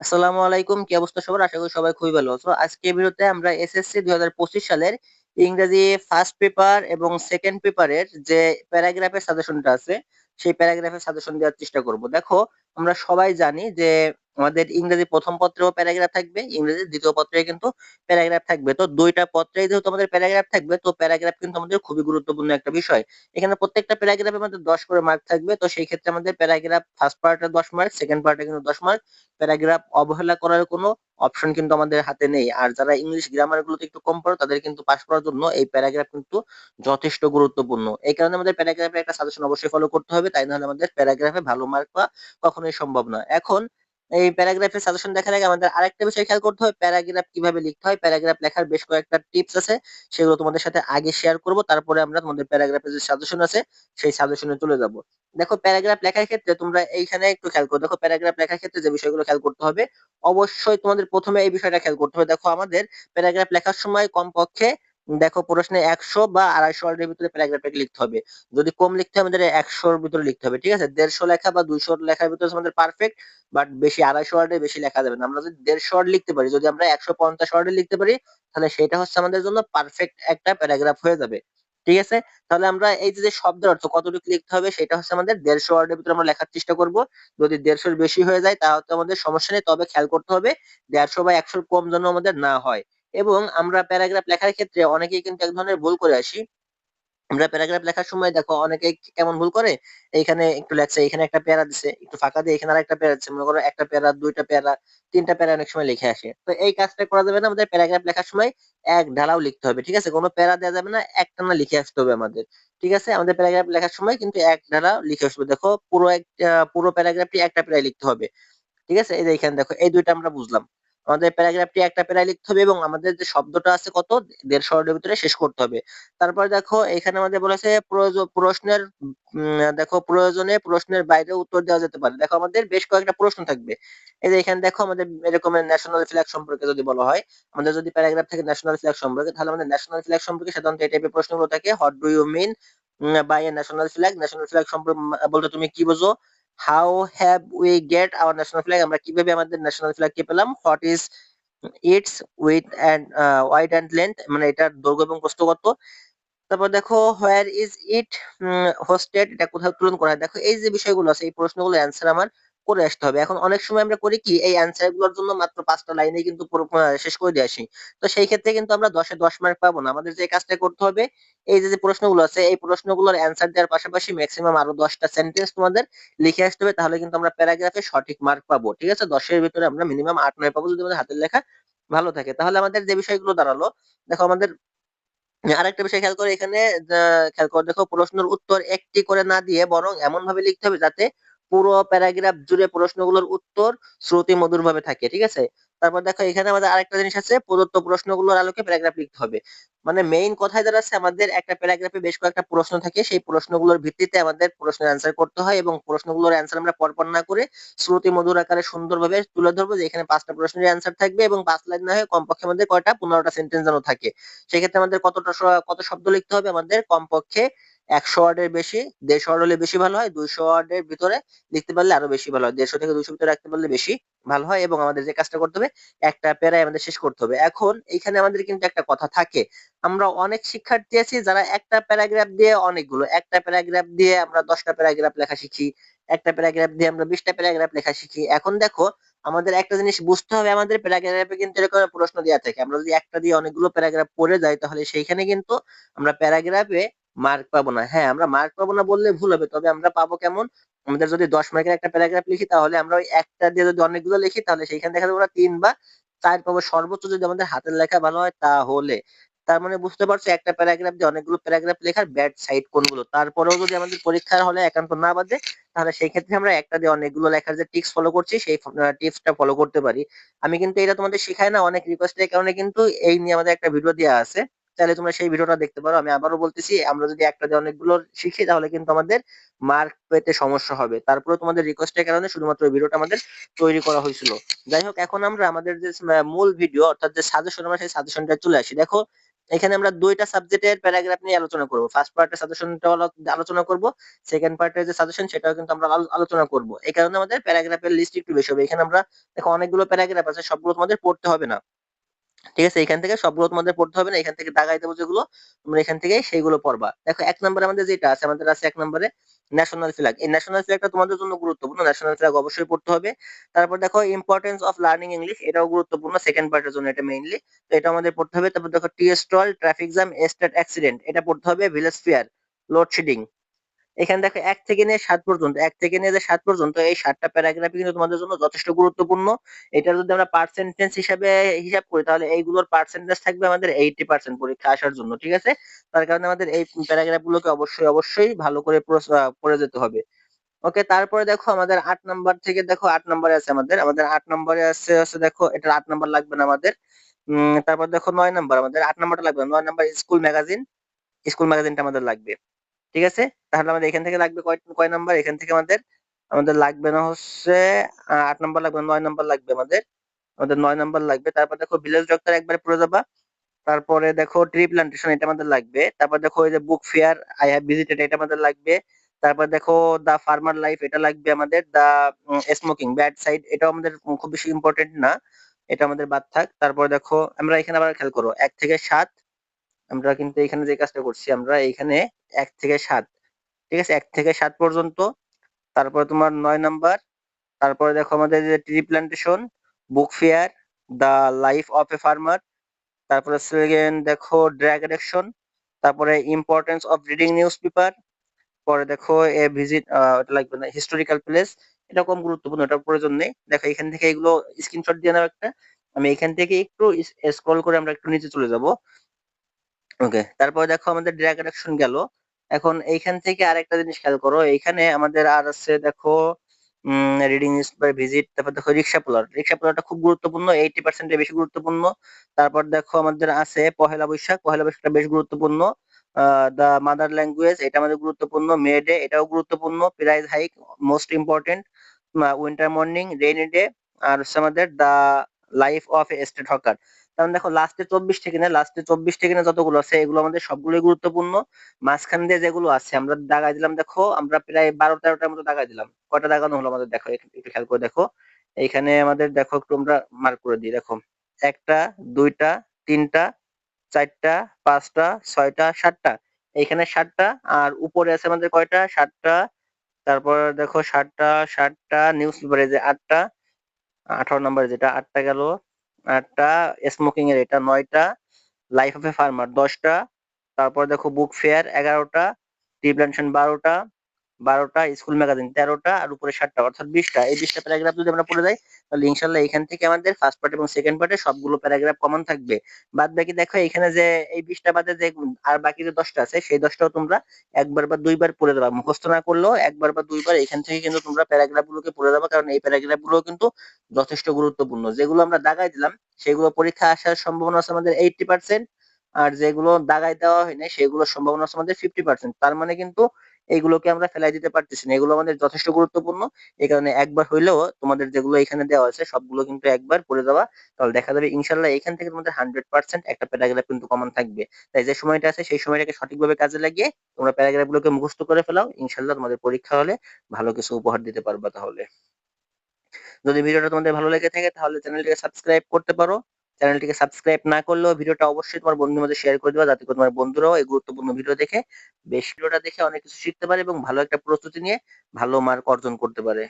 আসসালামু আলাইকুম, কি অবস্থা সবার? আশা করি সবাই খুবই ভালো তো আজকে ভিডিওতে আমরা এসএসসি দুই হাজার পঁচিশ সালের ইংরেজি ফার্স্ট পেপার এবং সেকেন্ড পেপারের যে প্যারাগ্রাফের সাজেশনটা আছে, সেই প্যারাগ্রাফের সাজেশন দেওয়ার চেষ্টা করব। দেখো আমরা সবাই জানি যে আমাদের ইংরেজি প্রথম পত্রেও প্যারাগ্রাফ থাকবে, ইংরেজি দ্বিতীয় পত্রে কিন্তু প্যারাগ্রাফ থাকবে। তো দুইটা পত্রেই যেহেতু আমাদের প্যারাগ্রাফ থাকবে, তো প্যারাগ্রাফ কিন্তু আমাদের খুবই গুরুত্বপূর্ণ একটা বিষয়। এখানে প্রত্যেকটা প্যারাগ্রাফে আমাদের দশ করে মার্ক থাকবে, তো সেই ক্ষেত্রে আমাদের প্যারাগ্রাফ ফার্স্ট পার্টে দশ মার্ক সেকেন্ড পার্টে কিন্তু দশ মার্ক প্যারাগ্রাফ অবহেলা করার কোনো অপশন কিন্তু আমাদের হাতে নেই। আর যারা ইংলিশ গ্রামার গুলোতে একটু কম পড়ো, তাদের কিন্তু পাস করার জন্য এই প্যারাগ্রাফ কিন্তু যথেষ্ট গুরুত্বপূর্ণ। এই কারণে আমাদের প্যারাগ্রাফে একটা সাজেশন অবশ্যই ফলো করতে হবে, তাই নাহলে আমাদের প্যারাগ্রাফে ভালো মার্ক পাওয়া কখনোই সম্ভব না এখন এই প্যারাগ্রাফের সাজেশন দেখার আগে আমাদের আরেকটা বিষয় খেয়াল করতে হবে প্যারাগ্রাফ কীভাবে লিখতে হয়? প্যারাগ্রাফ লেখার বেশ কয়েকটা টিপস আছে, সেগুলো তোমাদের সাথে আগে শেয়ার করব, তারপরে আমরা তোমাদের প্যারাগ্রাফের যে সাজেশন আছে, সেই সাজেশনে চলে যাব। দেখো প্যারাগ্রাফ লেখার ক্ষেত্রে তোমরা এইখানে একটু খেয়াল করো। দেখো প্যারাগ্রাফ লেখার ক্ষেত্রে যে বিষয়গুলো খেয়াল করতে হবে, অবশ্যই তোমাদের প্রথমে এই বিষয়টা খেয়াল করতে হবে। দেখো, আমাদের প্যারাগ্রাফ লেখার সময় কমপক্ষে দেখো প্রশ্নে একশো বা আড়াইশো ওয়ার্ডের ভিতরে প্যারাগ্রাফ লিখতে হবে। যদি কম লিখতে হয় আমাদের একশোর ভিতরে লিখতে হবে, ঠিক আছে? দেড়শো লেখা বা দুইশো লেখার ভিতরে আমাদের পারফেক্ট বাট বেশি আড়াইশো ওয়ার্ডে বেশি লেখা যাবে না। আমরা যদি দেড়শো ওয়ার্ড লিখতে পারি, যদি আমরা একশো পঞ্চাশ ওয়ার্ডে লিখতে পারি, তাহলে সেটা হচ্ছে আমাদের জন্য পারফেক্ট একটা প্যারাগ্রাফ হয়ে যাবে। ঠিক আছে? তাহলে আমরা এই যে শব্দের অর্থ কতটুকু লিখতে হবে, সেটা হচ্ছে আমাদের দেড়শো ওয়ার্ডের ভিতরে আমরা লেখার চেষ্টা করব। যদি দেড়শোর বেশি হয়ে যায়, তাহলে আমাদের সমস্যা নেই, তবে খেয়াল করতে হবে দেড়শো বা একশোর কম যেন আমাদের না হয়। এবং আমরা প্যারাগ্রাফ লেখার ক্ষেত্রে অনেকেই কিন্তু এক ধরনের ভুল করে আসি। আমরা প্যারাগ্রাফ লেখার সময় দেখো অনেকে কেমন ভুল করে? এইখানে একটু লেখছে, এখানে একটা প্যারা দিছে, একটু ফাঁকা দিয়ে এখানে আরেকটা প্যারা দিচ্ছে মনে করো একটা প্যারা, দুইটা প্যারা, তিনটা প্যারা অনেক সময় লিখে আসে। তো এই কাজটা করা যাবে না আমাদের প্যারাগ্রাফ লেখার সময় এক ঢালাও লিখতে হবে, ঠিক আছে? কোনো প্যারা দেওয়া যাবে না একটা না লিখে আসতে হবে আমাদের, ঠিক আছে? আমাদের প্যারাগ্রাফ লেখার সময় কিন্তু এক ঢালা লিখে আসবে দেখো পুরো একটা পুরো প্যারাগ্রাফটি একটা প্যারায় লিখতে হবে, ঠিক আছে? এই যে এখানে দেখো, এই দুইটা আমরা বুঝলাম। আমাদের প্যারাগ্রাফটি একটা প্যারায় লিখতে হবে এবং আমাদের যে শব্দটা আছে কত? দেড়শো ওয়ার্ডের ভিতরে শেষ করতে হবে। তারপর দেখো, এখানে আমাদের বলেছে প্রশ্নের দেখো প্রয়োজনে প্রশ্নের বাইরে উত্তর দেওয়া যেতে পারে। দেখো আমাদের বেশ কয়েকটা প্রশ্ন থাকবে। এই যে এখানে দেখো আমাদের এরকম ন্যাশনাল ফ্ল্যাগ সম্পর্কে যদি বলা হয়, আমাদের যদি প্যারাগ্রাফ থাকে ন্যাশনাল ফ্ল্যাগ সম্পর্কে, তাহলে আমাদের ন্যাশনাল ফ্ল্যাগ সম্পর্কে সাধারণত এই টাইপের প্রশ্নগুলো থাকে। What do you mean by a national flag national flag সম্পর্কে বলতে তুমি কি বোঝো? How have we get our national flag আমরা কীভাবে আমাদের ন্যাশনাল ফ্ল্যাগ কে পেলাম? What is its width and wide and length মানে এটার দৈর্ঘ্য এবং প্রস্থ কত? তারপর দেখো হোয়ার ইজ ইট হোস্টেড এটা কোথাও তুলন করা হয়? দেখো, এই যে বিষয়গুলো আছে, এই প্রশ্নগুলো অ্যান্সার আমার করে আসতে হবে। এখন অনেক সময় আমরা করি কি, এই অ্যান্সারগুলোর জন্য মাত্র পাঁচটা লাইনে কিন্তু শেষ করে দিয়ে আসি। তো সেই ক্ষেত্রে কিন্তু আমরা দশে দশ মার্ক পাবো না। আমাদের যে কাজটা করতে হবে, এই যে প্রশ্নগুলো আছে, এই প্রশ্নগুলোর অ্যান্সার দেওয়ার পাশাপাশি ম্যাক্সিমাম আরও দশটা সেন্টেন্স তোমাদের লিখে আসতে হবে, তাহলে কিন্তু আমরা প্যারাগ্রাফে সঠিক মার্ক পাবো। ঠিক আছে? দশের ভিতরে আমরা মিনিমাম আট নয় পাবো যদি আমাদের হাতের লেখা ভালো থাকে। তাহলে আমাদের যে বিষয়গুলো দাঁড়াল, দেখো আমাদের, আরেকটা বিষয় খেয়াল করে এখানে খেয়াল করে, দেখো প্রশ্নের উত্তর একটি করে না দিয়ে বরং এমন ভাবে লিখতে হবে যাতে পুরো প্যারাগ্রাফ জুড়ে প্রশ্নগুলোর উত্তর শ্রুতি মধুর ভাবে থাকে, ঠিক আছে? তারপর দেখো, এখানে আমাদের আরেকটা জিনিস আছে, প্রদত্ত প্রশ্নগুলোর আলোকে প্যারাগ্রাফ লিখতে হবে। মানে মেইন কথায় আছে, আমাদের একটা প্যারাগ্রাফে বেশ কয়েকটা প্রশ্ন থাকে, সেই প্রশ্নগুলোর ভিত্তিতে আমাদের প্রশ্নের অ্যান্সার করতে হয় এবং প্রশ্নগুলোর অ্যান্সার আমরা পরপর না করে শ্রুতি মধুর আকারে সুন্দরভাবে তুলে ধরবো যে এখানে পাঁচটা প্রশ্নের অ্যান্সার থাকবে এবং পাঁচ লাইন না হয়ে কমপক্ষে আমাদের কয়টা? পনেরোটা সেন্টেন্স যেন থাকে। সেক্ষেত্রে আমাদের কতটা কত শব্দ লিখতে হবে? আমাদের কমপক্ষে একশো ওয়ার্ডের বেশি, দেড়শো ওয়ার্ড হলে বেশি ভালো হয়, দুইশো ওয়ার্ডের ভিতরে লিখতে পারলে আরও বেশি ভালো হয়, দেড়শো থেকে দুইশো ভিতরে রাখতে পারলে বেশি ভালো হয় এবং আমাদের যে কাজটা করতে হবে, একটা প্যারায় আমাদের শেষ করতে হবে। এখন এখানে আমাদের কিন্তু একটা কথা থাকে, আমরা অনেক শিক্ষার্থী আছি যারা একটা প্যারাগ্রাফ দিয়ে অনেকগুলো, একটা প্যারাগ্রাফ দিয়ে আমরা দশটা প্যারাগ্রাফ লেখা শিখি, একটা প্যারাগ্রাফ দিয়ে আমরা বিশটা প্যারাগ্রাফ লেখা শিখি। এখন দেখো, আমাদের একটা জিনিস বুঝতে হবে, আমাদের প্যারাগ্রাফে কিন্তু এরকম প্রশ্ন দেওয়া থাকে, আমরা যদি একটা দিয়ে অনেকগুলো প্যারাগ্রাফ পড়ে যাই তাহলে সেইখানে কিন্তু আমরা প্যারাগ্রাফে মার্ক পাবো না। হ্যাঁ আমরা মার্ক পাবো না বললে ভুল হবে, তবে আমরা পাবো কেমন? আমাদের যদি দশ মার্কের একটা প্যারাগ্রাফ লিখি, তাহলে আমরা ওই একটা দিয়ে যদি অনেকগুলো লিখি, তাহলে সেইখানে দেখা যাবে তিন বা চার পাবো। সর্বোচ্চ যদি আমাদের হাতের লেখা ভালো হয়, তাহলে। তার মানে বুঝতে পারছ, একটা প্যারাগ্রাফ দিয়ে অনেকগুলো প্যারাগ্রাফ লেখার ব্যাড সাইড কোনগুলো? তারপরেও যদি আমাদের পরীক্ষার হলে একান্ত না বাদে, তাহলে সেই ক্ষেত্রে আমরা একটা দিয়ে অনেকগুলো লেখার যে টিপস ফলো করছি, সেই টিপসটা ফলো করতে পারি। আমি কিন্তু এটা তোমাদের শেখাই না, অনেক রিকোয়েস্টের কারণে কিন্তু এই নিয়ে আমাদের একটা ভিডিও দেওয়া আছে। চাইলে তোমরা সেই ভিডিওটা দেখতে পারো। আমি আবারও বলতেছি, আমরা যদি একটা দিয়ে অনেকগুলো শিখি, তাহলে কিন্তু আমাদের মার্ক পেতে সমস্যা হবে। তারপরে তোমাদের রিকোয়েস্টের কারণে শুধুমাত্র ভিডিওটা আমাদের তৈরি করা হয়েছিল। যাই হোক, এখন আমরা আমাদের যে মূল ভিডিও অর্থাৎ যে সাজেশন আমরা সেই সাজেশনটা চলে আসি। দেখো, এখানে আমরা দুইটা সাবজেক্টের প্যারাগ্রাফ নিয়ে আলোচনা করব। ফার্স্ট পার্টের সাজেশনটা আলোচনা করব। সেকেন্ড পার্টের যে সাজেশন সেটাও কিন্তু আমরা আলোচনা করব। এই কারণে আমাদের প্যারাগ্রাফের লিস্ট একটু বেশি হবে। এখানে আমরা, দেখো, অনেকগুলো প্যারাগ্রাফ আছে, সবগুলো তোমাদের পড়তে হবে না। ঠিক আছে? এখান থেকে সবগুলো তোমাদের পড়তে হবে না। এখান থেকে দাগাই দেবো যেগুলো, তোমরা এখান থেকে সেইগুলো পড়বা। দেখো, এক নম্বরে আমাদের যেটা আছে, আমাদের আছে এক নম্বরে ন্যাশনাল ফ্ল্যাগ এই ন্যাশনাল ফ্ল্যাগটা তোমাদের জন্য গুরুত্বপূর্ণ। ন্যাশনাল ফ্ল্যাগ অবশ্যই পড়তে হবে। তারপর দেখো ইম্পর্টেন্স অফ লার্নিং ইংলিশ এটাও গুরুত্বপূর্ণ সেকেন্ড পার্টের জন্য এটা মেইনলি তো এটা আমাদের পড়তে হবে। তারপর দেখো tea stall traffic jam estate accident এটা পড়তে হবে। ভিলেজ ফেয়ার লোডশেডিং এখানে দেখো এক থেকে নিয়ে সাত পর্যন্ত, এক থেকে নিয়ে যে সাত পর্যন্ত, এই সাতটা প্যারাগ্রাফই কিন্তু তোমাদের জন্য যথেষ্ট গুরুত্বপূর্ণ। এটা যদি আমরা পার্সেন্টেজ হিসাবে হিসাব করি, তাহলে এইগুলোর পার্সেন্টেজ থাকবে আমাদের এইটি পার্সেন্ট পরীক্ষা আসার জন্য, ঠিক আছে? তার কারণে আমাদের এই প্যারাগ্রাফ গুলোকে অবশ্যই অবশ্যই ভালো করে পড়ে যেতে হবে। ওকে তারপরে দেখো আমাদের আট নাম্বার থেকে, দেখো আট নম্বরে আছে আমাদের আমাদের আট নম্বরে আছে আছে দেখো এটা আট নাম্বার লাগবে না আমাদের। তারপর দেখো নয় নাম্বার আমাদের আট নাম্বারটা লাগবে নয় নাম্বার স্কুল ম্যাগাজিন স্কুল ম্যাগাজিনটা আমাদের লাগবে। ঠিক আছে? তাহলে আমাদের এখান থেকে লাগবে কয় কয় নাম্বার এখান থেকে আমাদের আমাদের লাগবে না হচ্ছে আট নাম্বার লাগবে, নয় নাম্বার লাগবে আমাদের। আমাদের নয় নাম্বার লাগবে। তারপর দেখো ভিলেজ ডক্টর একবারে পড়ে যাবা। তারপরে দেখো ট্রি প্লান্টেশন এটা আমাদের লাগবে। তারপর দেখো ওই যে book fair I have visited এটা আমাদের লাগবে। তারপর দেখো দা ফার্মার লাইফ এটা লাগবে আমাদের দা স্মোকিং ব্যাড সাইড এটাও আমাদের খুব বেশি ইম্পর্টেন্ট না। এটা আমাদের বাদ থাক। তারপর দেখো, আমরা এখানে আবার খেয়াল করো, এক থেকে সাত আমরা কিন্তু এখানে যে কাজটা করছি, আমরা এখানে এক থেকে সাত, ঠিক আছে? এক থেকে সাত পর্যন্ত। তারপরে তোমার নয় নাম্বার, তারপরে দেখো আমাদের যে tree plantation book fair the life of a farmer তারপরে দেখো ড্র্যাগ অ্যাডিকশন তারপরে importance of reading newspaper পরে দেখো এ ভিজিট ওটা লাগবে না হিস্টোরিক্যাল প্লেস এটা কম গুরুত্বপূর্ণ, এটার প্রয়োজন নেই। দেখো এখান থেকে এগুলো স্ক্রিনশট দিয়ে নাও একটা। আমি এখান থেকে একটু স্ক্রল করে আমরা একটু নিচে চলে যাব। ওকে তারপর দেখো আমাদের ড্র্যাগ অ্যাডিকশন গেল। এখন এইখান থেকে আরেকটা জিনিস খেয়াল করো, এইখানে আমাদের আর আছে দেখো রিডিং পেপার ভিজিট তারপর দেখো রিক্সা পোলার রিক্সা পোলারটা খুব গুরুত্বপূর্ণ এইটি পার্সেন্টের বেশি গুরুত্বপূর্ণ। তারপর দেখো আমাদের আছে পহেলা বৈশাখ, পহেলা বৈশাখটা বেশ গুরুত্বপূর্ণ। দা মাদার ল্যাঙ্গুয়েজ এটা আমাদের গুরুত্বপূর্ণ। মে ডে এটাও গুরুত্বপূর্ণ। Price hike most important winter morning rainy day আর হচ্ছে আমাদের the life of a street hawker কারণ দেখো লাস্টে থেকে না লাস্টে চব্বিশ থেকে না যতগুলো আছে, এগুলো আমাদের সবগুলোই গুরুত্বপূর্ণ। মাঝখান দিয়ে যেগুলো আছে, আমরা দাগাই দিলাম, দেখো, আমরা প্রায় বারো তেরোটার মতো দাগাই দিলাম। কয়টা দাগানো হলো আমাদের, দেখো একটু খেয়াল করে দেখো। এইখানে আমাদের, দেখো, একটু আমরা মার্ক করে দিই, দেখো। একটা, দুইটা, তিনটা, চারটা, পাঁচটা, ছয়টা, সাতটা। এইখানে সাতটা, আর উপরে আছে আমাদের কয়টা? সাতটা, তারপর দেখো, সাতটা সাতটা নিউজ পেপারে যে আটটা, আঠারো নম্বরে যেটা, আটটা গেল। আটটা স্মোকিং এর এটা নয়টা লাইফ অফ এ ফার্মার দশটা, তারপর দেখো বুক ফেয়ার এগারোটা টি প্ল্যান্টেশন বারোটা বারোটা স্কুল ম্যাগাজিন তেরোটা আর উপরে সাতটা অর্থাৎ বিশটা। এই বিশটা প্যারাগ্রাফ যদি আমরা পড়ে যাই, তাহলে ইনশাল্লাহ এখান থেকে আমাদের ফার্স্ট পার্ট এবং সেকেন্ড পার্টে সবগুলো প্যারাগ্রাফ কমন থাকবে। বাদ বাকি দেখো, এখানে যে এই বিশটা বাদে যে আর বাকি যে দশটা আছে, সেই দশটাও তোমরা একবার বা দুইবার পড়ে দেবা। মুখস্থ না করলেও একবার বা দুইবার এখান থেকে কিন্তু তোমরা প্যারাগ্রাফ গুলোকে পড়ে দেবা, কারণ এই প্যারাগ্রাফগুলো কিন্তু যথেষ্ট গুরুত্বপূর্ণ। যেগুলো আমরা দাগাই দিলাম, সেগুলো পরীক্ষা আসার সম্ভাবনা আছে আমাদের এইটটি পার্সেন্ট আর যেগুলো দাগাই দেওয়া হয়নি, সেগুলোর সম্ভাবনা আছে আমাদের ফিফটি পার্সেন্ট তার মানে কিন্তু এইগুলোকে আমরা ফেলাই দিতে পারতেছি না। এগুলো আমাদের যথেষ্ট গুরুত্বপূর্ণ। এই কারণে একবার হইলেও তোমাদের যেগুলো এখানে দেওয়া আছে, সবগুলো কিন্তু একবার পড়ে যাওয়া, তাহলে দেখা যাবে ইনশাল্লাহ এখান থেকে তোমাদের হান্ড্রেড পার্সেন্ট একটা প্যারাগ্রাফ কিন্তু কমন থাকবে। তাই যে সময়টা আছে, সেই সময়টাকে সঠিকভাবে কাজে লাগিয়ে তোমরা প্যারাগ্রাফ গুলোকে মুখস্থ করে ফেলাও। ইনশাল্লাহ তোমাদের পরীক্ষা হলে ভালো কিছু উপহার দিতে পারবা তাহলে। যদি ভিডিওটা তোমাদের ভালো লেগে থাকে, তাহলে চ্যানেলটিকে সাবস্ক্রাইব করতে পারো। চ্যানেলটিকে সাবস্ক্রাইব না করলেও ভিডিওটা অবশ্যই তোমার বন্ধুর মধ্যে শেয়ার করে দেবা, যাতে করে তোমার বন্ধুরাও এই গুরুত্বপূর্ণ ভিডিও দেখে বেশ ভিডিওটা দেখে অনেক কিছু শিখতে পারে এবং ভালো একটা প্রস্তুতি নিয়ে ভালো মার্ক অর্জন করতে পারে।